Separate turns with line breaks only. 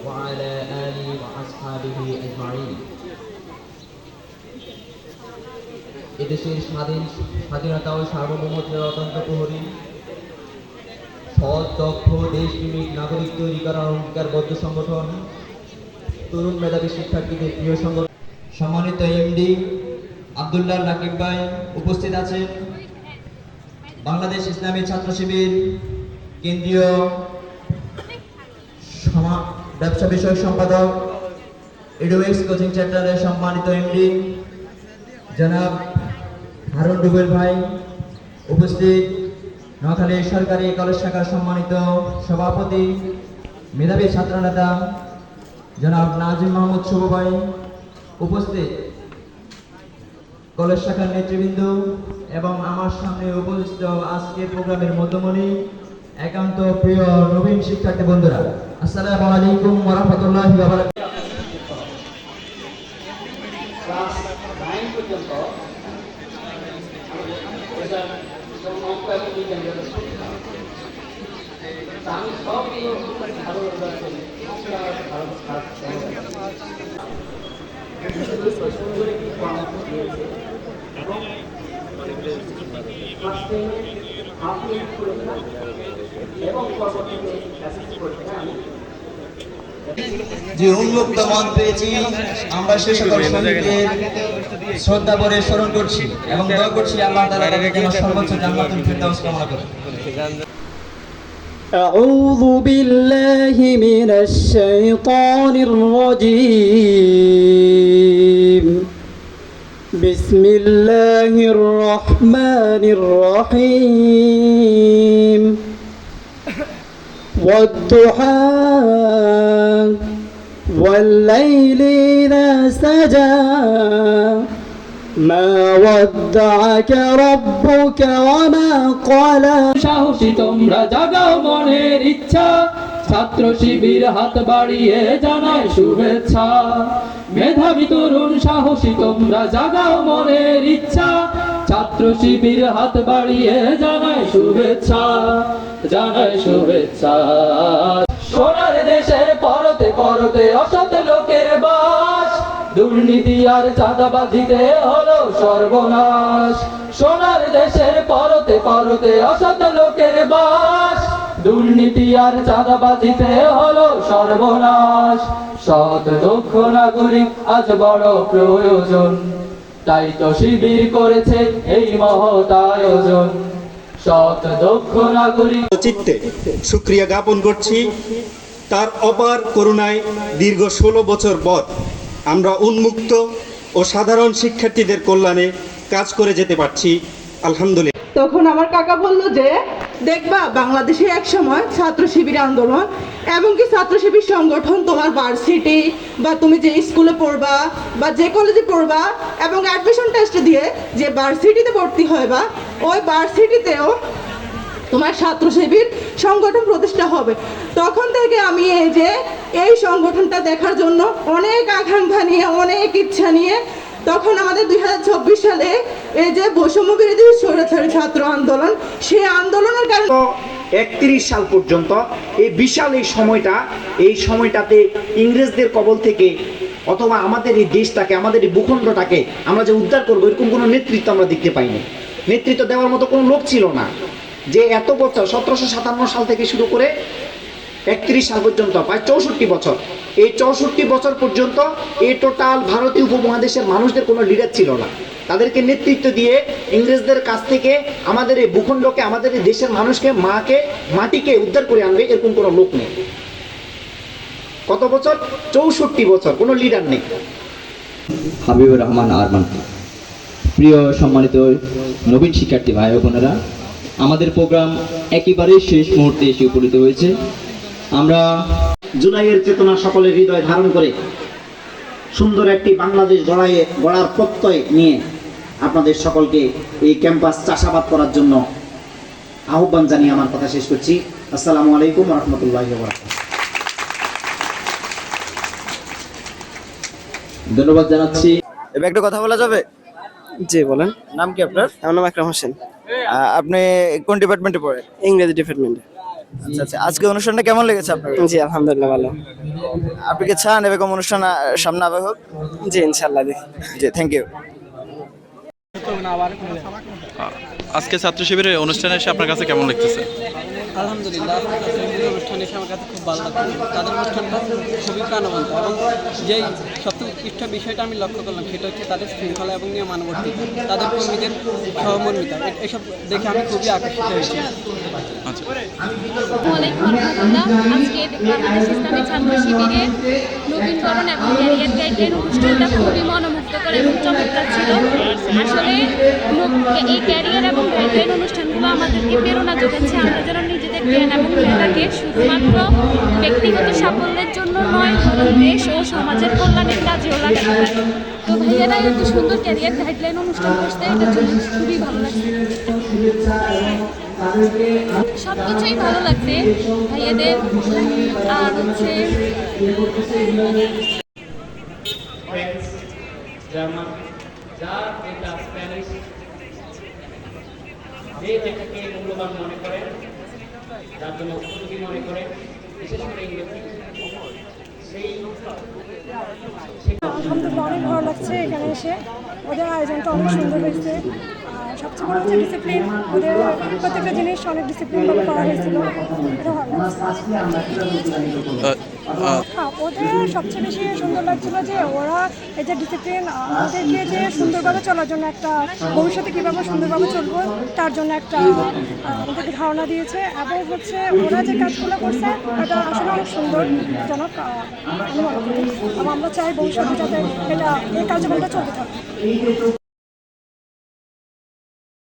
وعلى آله وأصحابه أجمعين এদেশের স্বাধীন স্বাধীনতা ও সার্বভৌমত্বের অত্যন্ত প্রহরী সৎ দক্ষ দেশপ্রেমিক নাগরিক তৈরি করার অঙ্গীকারবদ্ধ সংগঠন তরুণ মেধাবী শিক্ষার্থীদের প্রিয় সংগঠন সম্মানিত এমডি আবদুল্লাহ নাকিব ভাই উপস্থিত আছেন। বাংলাদেশ ইসলামী ছাত্র শিবির কেন্দ্রীয় ব্যবসা বিষয়ক সম্পাদক এডোএক্স কোচিং সেন্টারের সম্মানিত এমডি জনাব হারুন ডুবেল ভাই উপস্থিত, নোয়াখালী সরকারি কলেজ শাখার সম্মানিত সভাপতি, মেধাবী ছাত্রনেতা, জনাব নাজিম মাহমুদ শুভ ভাই উপস্থিত। কলেজ শাখার নেতৃবৃন্দ এবং আমার সামনে উপস্থিত আজকের প্রোগ্রামের মধ্যমণি, একান্ত প্রিয় নবীন শিক্ষার্থী বন্ধুরা, আসসালামু আলাইকুম ওরহমতুল্লাহি
আমি সবগুলো করি।
যে উন্মুক্ত মন পেয়েছি, আমরা সে সকল শহীদদের শ্রদ্ধা ভরে স্মরণ করছি এবং দোয়া করছি আল্লাহ তাআলা সর্বোচ্চ জান্নাতুল ফিরদাউস কামনা করেন
أعوذ بالله من الشيطان الرجيم. بسم الله الرحمن الرحيم. والضحى والليل إذا سجى. ما ودعك ربك وما قال ক্বালা।
সাহসী তোমরা জাগাও মনের ইচ্ছা। ছাত্র শিবির হাত বাড়িয়ে জানায় শুভেচ্ছা। মেধাবী তরুণ, সাহসী তোমরা জাগাও মনের ইচ্ছা। ছাত্র শিবির হাত বাড়িয়ে জানায় শুভেচ্ছা জানায় শুভেচ্ছা। সোনার দেশে পরতে পরতে অসত দুর্নীতি আর চাঁদাবাজিতে হলো সর্বনাশ। সোনার দেশের পরতে পরতে অসত লোকের বাস। দুর্নীতি আর চাঁদাবাজিতে হলো সর্বনাশ। সৎ দক্ষ নাগরিক আজ বড় প্রয়োজন। তাই তো শিবির করেছে এই মহৎ আয়োজন। সৎ দক্ষ নাগরিক
চিত্তে সুক্রিয়া জ্ঞাপন করছি। তার অপার করুণায় দীর্ঘ ষোলো বছর পর আমরা উন্মুক্ত ও সাধারণ শিক্ষার্থীদের কল্যাণে কাজ করে যেতে পারছি। আলহামদুলিল্লাহ।
তখন আমার কাকা বলল যে, দেখবা, বাংলাদেশে এক সময় ছাত্র শিবির আন্দোলন এবং কি ছাত্র শিবির সংগঠন তোমার ভার্সিটি বা তুমি যে স্কুলে পড়বা বা যে কলেজে পড়বা এবং অ্যাডমিশন টেস্ট দিয়ে যে ভার্সিটিতে ভর্তি হয় বা ওই ভার্সিটিতেও তোমার ছাত্র শিবির সংগঠন প্রতিষ্ঠা হবে। তখন থেকে আমি এই যে, এই সংগঠনটা দেখার জন্য অনেক আকাঙ্ক্ষা নিয়ে, অনেক ইচ্ছা নিয়ে তখন আমাদের দুই সালে এই যে বৈষম্য বিরোধী স্বৈরাচারী ছাত্র আন্দোলন, সেই আন্দোলনের কারণে
একত্রিশ সাল পর্যন্ত এই বিশাল এই সময়টা, এই সময়টাতে ইংরেজদের কবল থেকে অথবা আমাদের এই দেশটাকে, আমাদের এই ভূখণ্ডটাকে আমরা যে উদ্ধার করব, এরকম কোনো নেতৃত্ব আমরা দেখতে পাইনি। নেতৃত্ব দেওয়ার মতো কোনো লোক ছিল না। যে এত বছর, সতেরোশো সাতান্ন সাল থেকে শুরু করে একত্রিশ সাল পর্যন্ত, প্রায় চৌষট্টি বছর, এই চৌষট্টি বছর পর্যন্ত এই টোটাল ভারতীয় উপমহাদেশের মানুষদের কোনো লিডার ছিল না। তাদেরকে নেতৃত্ব দিয়ে ইংরেজদের কাছ থেকে আমাদের এই ভূখণ্ডকে, আমাদের এই দেশের মানুষকে, মাকে, মাটিকে উদ্ধার করে আনবে, এরকম কোনো লোক নেই। কত বছর? চৌষট্টি বছর, কোনো লিডার নেই।
হাবিবুর রহমান আরমান। প্রিয় সম্মানিত নবীন শিক্ষার্থী ভাই বোনেরা আমাদের প্রোগ্রাম একেবারেই শেষ মুহূর্তে এসে উপনীত হয়েছে। আমরা
জুলাইয়ের চেতনা সকলের হৃদয় ধারণ করে সুন্দর একটি বাংলাদেশ গড়াইয়ে গড়ার প্রত্যয় নিয়ে আপনাদের সকলকে এই ক্যাম্পাস চাষাবাদ করার জন্য আহ্বান জানিয়ে আমার কথা শেষ করছি। আসসালামু আলাইকুম রহমতুল্লাহ
ধন্যবাদ জানাচ্ছি। এবার একটু কথা বলা যাবে?
জি বলেন।
নাম কি আপনার?
আমার নাম আকরাম হোসেন।
আপনি কোন ডিপার্টমেন্টে পড়েন?
ইংরেজি ডিপার্টমেন্টে
আচ্ছা আচ্ছা। আজকে অনুষ্ঠানটা কেমন লেগেছে আপনার?
জি আলহামদুলিল্লাহ ভালো।
আপনি কি চান এরকম অনুষ্ঠান সামনে আবার হোক?
জি ইনশাল্লাহ
জি থ্যাংক ইউ
আজকে ছাত্র শিবিরের অনুষ্ঠানে এসে আপনার কাছে কেমন লাগতেছে?
আলহামদুলিল্লাহ আজকের অনুষ্ঠান এসে আমার কাছে খুব ভালো লাগছে তাদের অনুষ্ঠানটা খুবই প্রাণবন্ত এবং যেই সবথেকে উৎকৃষ্ট বিষয়টা আমি লক্ষ্য করলাম সেটা হচ্ছে তাদের শৃঙ্খলা এবং নিয়মানুবর্তিতা তাদের কর্মীদের সহমর্মিতা এসব দেখে আমি খুবই আকর্ষিত হয়েছি।
আচ্ছা।
নবীনকরণ এবং ক্যারিয়ার গাইডলাইন অনুষ্ঠানটা খুবই মনোমুগ্ধকর এবং চমৎকার ছিল। আসলে এই ক্যারিয়ার এবং গাইডলাইন অনুষ্ঠানগুলো আমাদেরকে প্রেরণা যোগাচ্ছে। আমরা যেন জ্ঞান এবং মেধাকে শুধুমাত্র ব্যক্তিগত সাফল্যের জন্য নয় দেশ ও সমাজের কল্যাণের কাজেও লাগাতে পারি। তো ভাইয়েরা এত সুন্দর ক্যারিয়ার গাইডলাইন অনুষ্ঠান করতে এটা খুবই ভালো লাগছে। সব কিছুই ভালো লাগছে ভাইয়াদের, আর হচ্ছে
যে যেটাকে মূল্যবান মনে করেন যার জন্য উপযোগী মনে করে বিশেষ করে সেই
আলহামদুলিল্লাহ অনেক ভালো লাগছে এখানে এসে। ওদের আয়োজনটা অনেক সুন্দর হয়েছে। সবচেয়ে বড় হচ্ছে ডিসিপ্লিন ওদের প্রত্যেকটা জিনিস অনেক ডিসিপ্লিনভাবে করা হয়েছিল। এটা ভালো। ওদের সবচেয়ে বেশি সুন্দর লাগছিল যে ওরা এই যে ডিসিপ্লিন আমাদেরকে যে সুন্দরভাবে চলার জন্য একটা ভবিষ্যতে কীভাবে সুন্দরভাবে চলবো তার জন্য একটা আহ, ধারণা দিয়েছে। এবং হচ্ছে ওরা যে কাজগুলো করছে এটা আসলে অনেক সুন্দরজনক আমরা চাই ভবিষ্যতে যাতে এটা এই কার্যক্রমটা চলতে থাকে